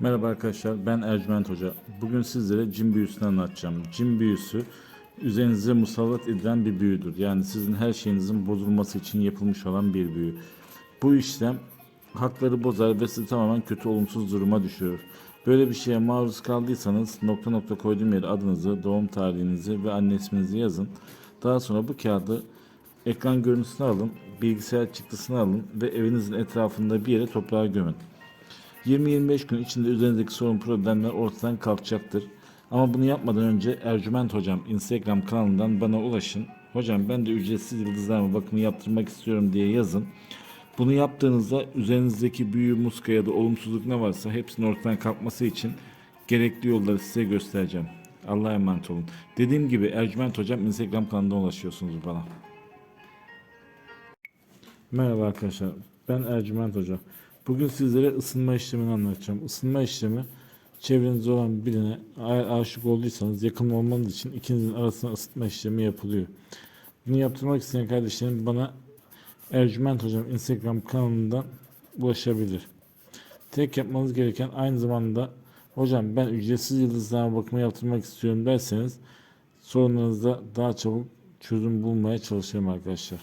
Merhaba arkadaşlar ben Ercüment Hoca. Bugün sizlere cin büyüsünü anlatacağım. Cin büyüsü üzerinize musallat edilen bir büyüdür. Yani sizin her şeyinizin bozulması için yapılmış olan bir büyü. Bu işlem hakları bozar ve sizi tamamen kötü olumsuz duruma düşürür. Böyle bir şeye maruz kaldıysanız nokta nokta koyduğum yere adınızı, doğum tarihinizi ve anne isminizi yazın. Daha sonra bu kağıdı ekran görüntüsünü alın, bilgisayar çıktısını alın ve evinizin etrafında bir yere toprağa gömün. 20-25 gün içinde üzerinizdeki sorun problemler ortadan kalkacaktır. Ama bunu yapmadan önce Ercüment Hocam Instagram kanalından bana ulaşın. Hocam ben de ücretsiz yıldızlarma bakımı yaptırmak istiyorum diye yazın. Bunu yaptığınızda üzerinizdeki büyü, muska ya da olumsuzluk ne varsa hepsinin ortadan kalkması için gerekli yolları size göstereceğim. Allah'a emanet olun. Dediğim gibi Ercüment Hocam Instagram kanalından ulaşıyorsunuz bana. Merhaba arkadaşlar. Ben Ercüment Hoca. Bugün sizlere ısınma işlemini anlatacağım. Isınma işlemi çevrenizde olan birine aşık olduysanız yakın olmanız için ikinizin arasında ısıtma işlemi yapılıyor. Bunu yaptırmak isteyen kardeşlerim bana Ercüment Hocam Instagram kanalından ulaşabilir. Tek yapmanız gereken aynı zamanda hocam ben ücretsiz yıldızlama bakımı yaptırmak istiyorum derseniz sorunlarınızda daha çabuk çözüm bulmaya çalışırım arkadaşlar.